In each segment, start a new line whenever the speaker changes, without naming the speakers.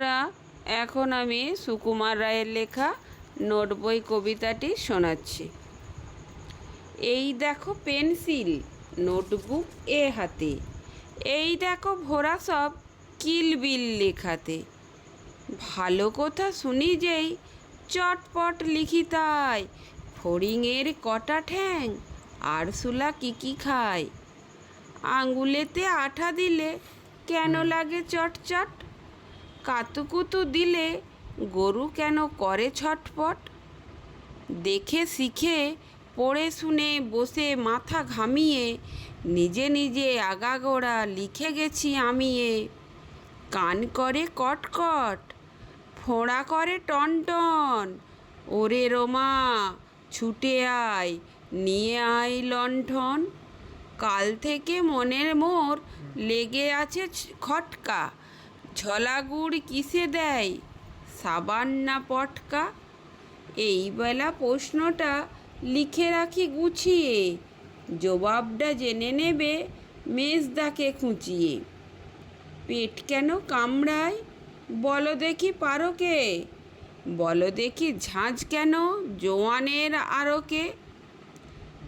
বন্ধুরা, এখন আমি সুকুমার রায়ের লেখা নোট বই কবিতাটি শোনাচ্ছি। এই দেখো পেন্সিল নোটবুক এ হাতে। এই দেখো ভোরা সব কিলবিল লেখাতে। ভালো কথা শুনি যেই চটপট লিখি তাই। ফড়িংয়ের কটা ঠ্যাং আরশোলা কি কি খায়। আঙুলেতে আঠা দিলে কেন লাগে চটচট? কাতুকুতু দিলে গরু কেন করে ছটপট? দেখে শিখে, পড়ে শুনে, বসে মাথা ঘামিয়ে, নিজে নিজে আগাগোড়া লিখে গেছি আমি এ। কান করে কটকট, ফোঁড়া করে টনটন ওরে রোমা, ছুটে আয়, নিয়ে আয় লণ্ঠন। কাল থেকে মনের মোর লেগে আছে খটকা ঝলা গুড় কিসে দেয়? সাবান না পটকা? এই বেলা প্রশ্নটা লিখে রাখি গুছিয়ে, জবাবটা জেনে নেবে মেজদাকে খুঁচিয়ে। পেট কেন কামড়ায়? বলো দেখি পারকে। বলো দেখি ঝাঁঝ কেন জোয়ানের আরকে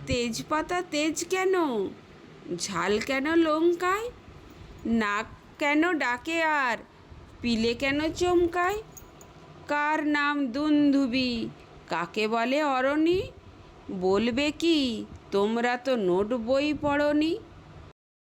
তেজপাতা তেজ কেন? ঝাল কেন লঙ্কায়? নাক কেন ডাকে আর? পিলে কেন চমকায়? কার নাম দুন্ধুবি? কাকে বলে অরণি? বলবে কি? তোমরা তো নোট বই পড়নি।